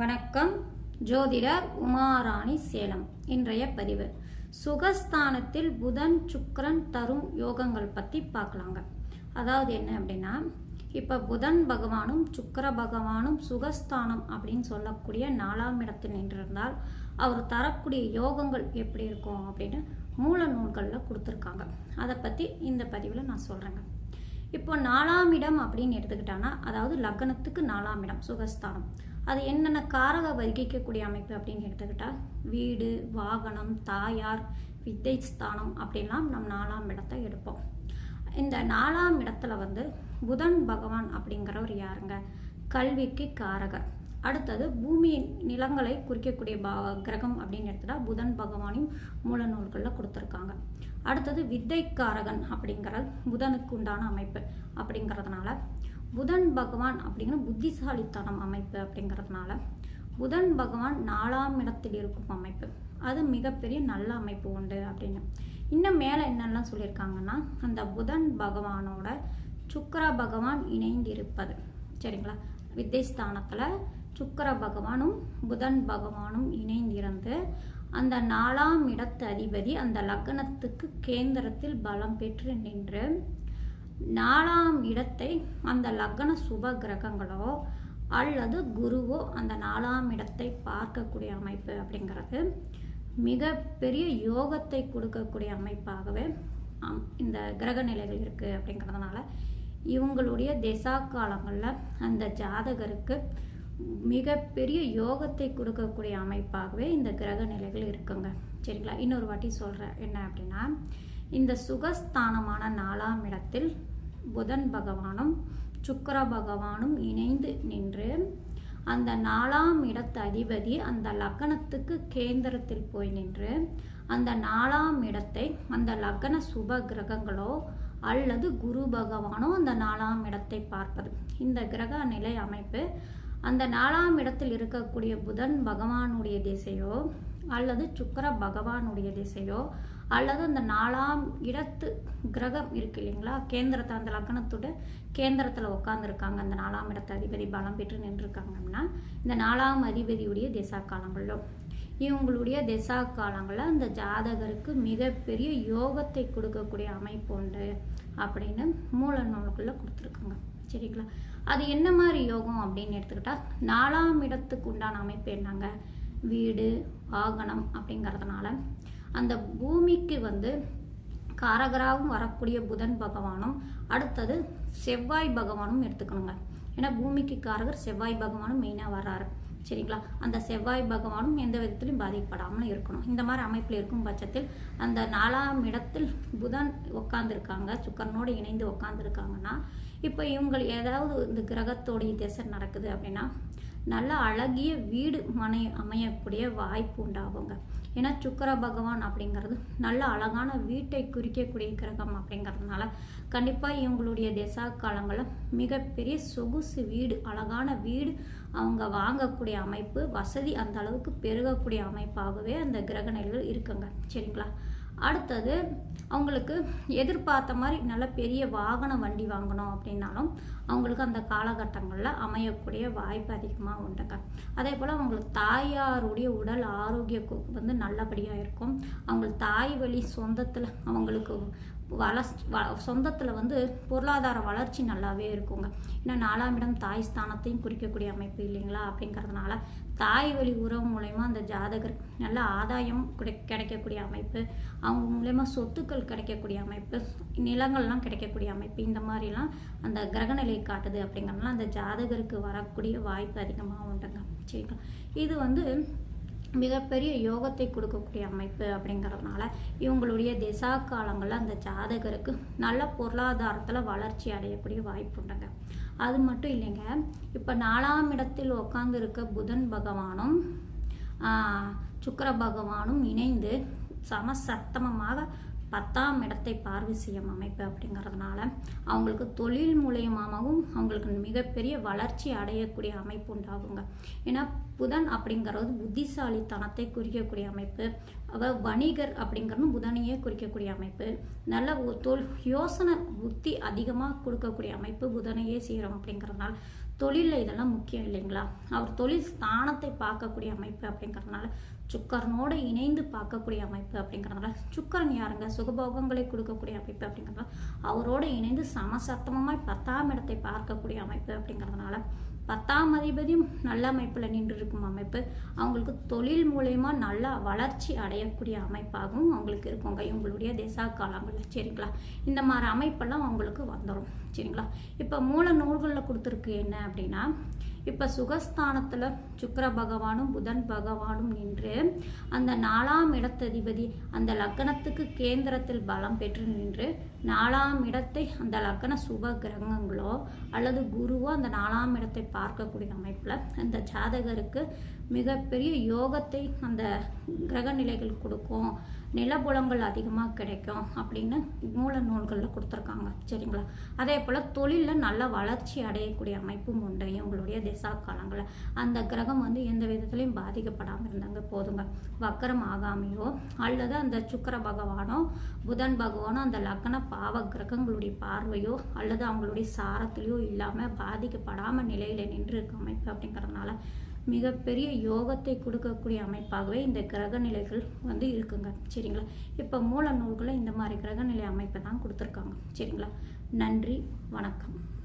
வணக்கம். ஜோதிடர் உமாராணி சேலம். இன்றைய பதிவு. சுகஸ்தானத்தில் புதன் சுக்கரன் தரும் யோகங்கள் பற்றி பார்க்கலாங்க. அதாவது என்ன அப்படின்னா இப்போ புதன் பகவானும் சுக்கர பகவானும் சுகஸ்தானம் அப்படின்னு சொல்லக்கூடிய நாலாம் இடத்தில் நின்றிருந்தால் அவர் தரக்கூடிய யோகங்கள் எப்படி இருக்கும் அப்படின்னு மூல நூல்களில் கொடுத்துருக்காங்க. அதை பற்றி இந்த பதிவில் நான் சொல்கிறேங்க இப்போ நாலாம் இடம் அப்படின்னு எடுத்துக்கிட்டான்னா அதாவது லக்னத்துக்கு நாலாம் இடம் சுகஸ்தானம். அது என்னென்ன காரக வகிக்கக்கூடிய அமைப்பு அப்படின்னு எடுத்துக்கிட்டா வீடு வாகனம் தாயார் வித்தை ஸ்தானம் அப்படிலாம் நம் நாலாம் இடத்தை எடுப்போம். இந்த நாலாம் இடத்துல வந்து புதன் பகவான் அப்படிங்கிறவர் யாருங்க? கல்விக்கு காரகர். அடுத்தது பூமியின் நிலங்களை குறிக்கக்கூடிய பா கிரகம் அப்படின்னு எடுத்துட்டால் புதன் பகவானையும் மூல நூல்களில் கொடுத்துருக்காங்க. அடுத்தது வித்தைக்காரகன் அப்படிங்கிறது புதனுக்கு உண்டான அமைப்பு அப்படிங்கிறதுனால புதன் பகவான் அப்படிங்கிற புத்திசாலித்தனம் அமைப்பு அப்படிங்கிறதுனால புதன் பகவான் நாலாம் இடத்தில் இருக்கும் அமைப்பு. அது மிகப்பெரிய நல்ல அமைப்பு உண்டு அப்படின்னு. இன்னும் மேலே என்னெல்லாம் சொல்லியிருக்காங்கன்னா அந்த புதன் பகவானோட சுக்கர பகவான் இணைந்திருப்பது. சரிங்களா? வித்தைஸ்தானத்தில் சுக்கர பகவானும் புதன் பகவானும் இணைந்திருந்து அந்த நாலாம் இடத்து அதிபதி அந்த லக்னத்துக்கு கேந்திரத்தில் பலம் பெற்று நின்று நாலாம் இடத்தை அந்த லக்ன சுப கிரகங்களோ அல்லது குருவோ அந்த நாலாம் இடத்தை பார்க்கக்கூடிய அமைப்பு அப்படிங்கிறது மிகப்பெரிய யோகத்தை கொடுக்கக்கூடிய அமைப்பாகவே இந்த கிரக நிலைகள் இருக்குது அப்படிங்கிறதுனால இவங்களுடைய திசா காலங்களில் அந்த ஜாதகருக்கு மிகப்பெரிய யோகத்தை கொடுக்கக்கூடிய அமைப்பாகவே இந்த கிரக நிலைகள் இருக்குங்க. சரிங்களா? இன்னொரு வாட்டி சொல்கிறேன் என்ன அப்படின்னா இந்த சுகஸ்தானமான நாலாம் இடத்தில் புதன் பகவானும் சுக்கர பகவானும் இணைந்து நின்று அந்த நாலாம் இடத்து அதிபதி அந்த லக்கணத்துக்கு கேந்திரத்தில் போய் நின்று அந்த நாலாம் இடத்தை அந்த லக்ன சுப கிரகங்களோ அல்லது குரு பகவானோ அந்த நாலாம் இடத்தை பார்ப்பது. இந்த கிரக நிலை அமைப்பு அந்த நாலாம் இடத்தில் இருக்கக்கூடிய புதன் பகவானுடைய திசையோ அல்லது சுக்கர பகவானுடைய திசையோ அல்லது அந்த நாலாம் இடத்து கிரகம் இருக்கு இல்லைங்களா? கேந்திரத்தை அந்த லக்னத்தோட கேந்திரத்தில் உட்காந்துருக்காங்க அந்த நாலாம் இடத்து அதிபதி பலம் பெற்று நின்றுருக்காங்கன்னா இந்த நாலாம் அதிபதியுடைய திசா காலங்களோ இவங்களுடைய திசா காலங்களில் அந்த ஜாதகருக்கு மிகப்பெரிய யோகத்தை கொடுக்கக்கூடிய அமைப்பு உண்டு அப்படின்னு மூல நூல்களில் கொடுத்துருக்காங்க. சரிங்களா அது என்ன மாதிரி யோகம் அப்படின்னு எடுத்துக்கிட்டால் நாலாம் இடத்துக்கு உண்டான அமைப்பு என்னங்க? வீடு வாகனம் அப்படிங்கிறதுனால. அந்த பூமிக்கு வந்து காரகராகவும் வரக்கூடிய புதன் பகவானும் அடுத்தது செவ்வாய் பகவானும் எடுத்துக்கணுங்க. ஏன்னா பூமிக்கு காரகர் செவ்வாய் பகவானும் மெயினாக வர்றாரு. சரிங்களா? அந்த செவ்வாய் பகவானும் எந்த விதத்திலையும் பாதிக்கப்படாமல் இருக்கணும். இந்த மாதிரி அமைப்பில் இருக்கும் பட்சத்தில் அந்த நாலாம் இடத்தில் புதன் உட்காந்துருக்காங்க சுக்கரனோடு இணைந்து உட்காந்துருக்காங்கன்னா இப்போ இவங்கள் ஏதாவது இந்த கிரகத்தோடைய திசை நடக்குது அப்படின்னா நல்ல அழகிய வீடு மனை அமையக்கூடிய வாய்ப்பு உண்டாகுங்க. ஏன்னா சுக்கர பகவான் அப்படிங்கிறது நல்ல அழகான வீட்டை குறிக்கக்கூடிய கிரகம் அப்படிங்கிறதுனால கண்டிப்பாக இவங்களுடைய திசா காலங்களில் மிகப்பெரிய சொகுசு வீடு அழகான வீடு அவங்க வாங்கக்கூடிய அமைப்பு வசதி அந்த அளவுக்கு பெருகக்கூடிய அமைப்பாகவே அந்த கிரக நிலைகள் இருக்குங்க. சரிங்களா? அடுத்தது அவங்களுக்கு எதிர்பார்த்த மாதிரி நல்ல பெரிய வாகன வண்டி வாங்கணும் அப்படின்னாலும் அவங்களுக்கு அந்த காலகட்டங்களில் அமையக்கூடிய வாய்ப்பு அதிகமாக உண்டுங்க. அதே போல் அவங்களுக்கு தாயாருடைய உடல் ஆரோக்கிய வந்து நல்லபடியாக இருக்கும். அவங்களுக்கு தாய் வழி சொந்தத்தில் அவங்களுக்கு வளர்ச்சி வ சொந்தத்தில் வந்து பொருளாதார வளர்ச்சி நல்லாவே இருக்குங்க. ஏன்னா நாலாம் இடம் தாய் ஸ்தானத்தையும் குறிக்கக்கூடிய அமைப்பு இல்லைங்களா? அப்படிங்கிறதுனால தாய் வழி உறவு மூலயமா அந்த ஜாதகர் நல்ல ஆதாயம் கிடை கிடைக்கக்கூடிய அமைப்பு அவங்க மூலயமா சொத்துக்கள் கிடைக்கக்கூடிய அமைப்பு நிலங்கள்லாம் கிடைக்கக்கூடிய அமைப்பு இந்த மாதிரிலாம் அந்த கிரகநிலை காட்டுது அப்படிங்கிறதுனால அந்த ஜாதகருக்கு வரக்கூடிய வாய்ப்பு அதிகமாக உண்டுங்க. சரிங்களா? இது வந்து மிகப்பெரிய யோகத்தை கொடுக்கக்கூடிய அமைப்பு அப்படிங்கிறதுனால இவங்களுடைய திசா காலங்களில் அந்த ஜாதகருக்கு நல்ல பொருளாதாரத்தில் வளர்ச்சி அடையக்கூடிய வாய்ப்பு உண்டுங்க. அது மட்டும் இல்லைங்க இப்போ நாலாம் இடத்தில் உட்காந்து இருக்க புதன் பகவானும் சுக்கர பகவானும் இணைந்து சமசத்தமமாக பத்தாம் இடத்தை பார்வை செய்யும் அமைப்பு அப்படிங்கிறதுனால அவங்களுக்கு தொழில் மூலியமாகவும் அவங்களுக்கு மிகப்பெரிய வளர்ச்சி அடையக்கூடிய அமைப்பு உண்டாகுங்க. ஏன்னா புதன் அப்படிங்கிறது புத்திசாலித்தனத்தை குறிக்கக்கூடிய அமைப்பு அவ வணிகர் அப்படிங்கிறது புதனையே குறிக்கக்கூடிய அமைப்பு நல்ல தொல் யோசனை புத்தி அதிகமாக கொடுக்கக்கூடிய அமைப்பு புதனையே செய்கிறோம் அப்படிங்கிறதுனால தொழிலில் இதெல்லாம் முக்கியம் இல்லைங்களா? அவர் தொழில் ஸ்தானத்தை பார்க்கக்கூடிய அமைப்பு அப்படிங்கிறதுனால சுக்கரனோடு இணைந்து பார்க்கக்கூடிய அமைப்பு அப்படிங்கிறதுனால சுக்கரன் யாருங்க? சுகபோகங்களை கொடுக்கக்கூடிய அமைப்பு அப்படிங்கிறதுனால அவரோடு இணைந்து சமசத்தமமாய் பத்தாம் இடத்தை பார்க்கக்கூடிய அமைப்பு அப்படிங்கிறதுனால பத்தாம் அதிபதியும் நல்ல அமைப்பில் நின்று இருக்கும் அமைப்பு. அவங்களுக்கு தொழில் மூலயமா நல்லா வளர்ச்சி அடையக்கூடிய அமைப்பாகவும் அவங்களுக்கு இருக்குங்க இவங்களுடைய திசா காலங்களில். சரிங்களா? இந்த மாதிரி அமைப்பெல்லாம் அவங்களுக்கு வந்துடும் சரிங்களா? இப்போ மூல நூல்களில் கொடுத்துருக்கு என்ன அப்படின்னா இப்போ சுகஸ்தானத்தில் சுக்கர பகவானும் புதன் பகவானும் நின்று அந்த நாலாம் இடத்ததிபதி அந்த லக்கணத்துக்கு கேந்திரத்தில் பலம் பெற்று நின்று நாலாம் இடத்தை அந்த லக்கண சுப கிரகங்களோ அல்லது குருவோ அந்த நாலாம் இடத்தை பார்க்கக்கூடிய அமைப்பில் அந்த ஜாதகருக்கு மிகப்பெரிய யோகத்தை அந்த கிரக நிலைகள் கொடுக்கும். நிலபுலங்கள் அதிகமாக கிடைக்கும் அப்படின்னு மூல நூல்களில் கொடுத்துருக்காங்க. சரிங்களா? அதே போல் தொழிலில் நல்ல வளர்ச்சி அடையக்கூடிய அமைப்பும் உண்டு. இவங்களுடைய திசா காலங்களில். அந்த கிரகம் வந்து எந்த விதத்துலையும் பாதிக்கப்படாமல் இருந்தாங்க. போதுங்க. வக்கரம் ஆகாமையோ அல்லது அந்த சுக்கர பகவானோ புதன் பகவானோ அந்த லக்ன பாவ கிரகங்களுடைய பார்வையோ அல்லது அவங்களுடைய சாரத்திலையோ இல்லாமல் பாதிக்கப்படாமல் நிலையில் நின்று இருக்க அமைப்பு அப்படிங்கிறதுனால மிகப்பெரிய யோகத்தை கொடுக்கக்கூடிய அமைப்பாகவே இந்த கிரக நிலைகள் வந்து இருக்குங்க. சரிங்களா? இப்போ மூல நூல்களை இந்த மாதிரி கிரக நிலை அமைப்பை தான் கொடுத்துருக்காங்க. சரிங்களா? நன்றி வணக்கம்.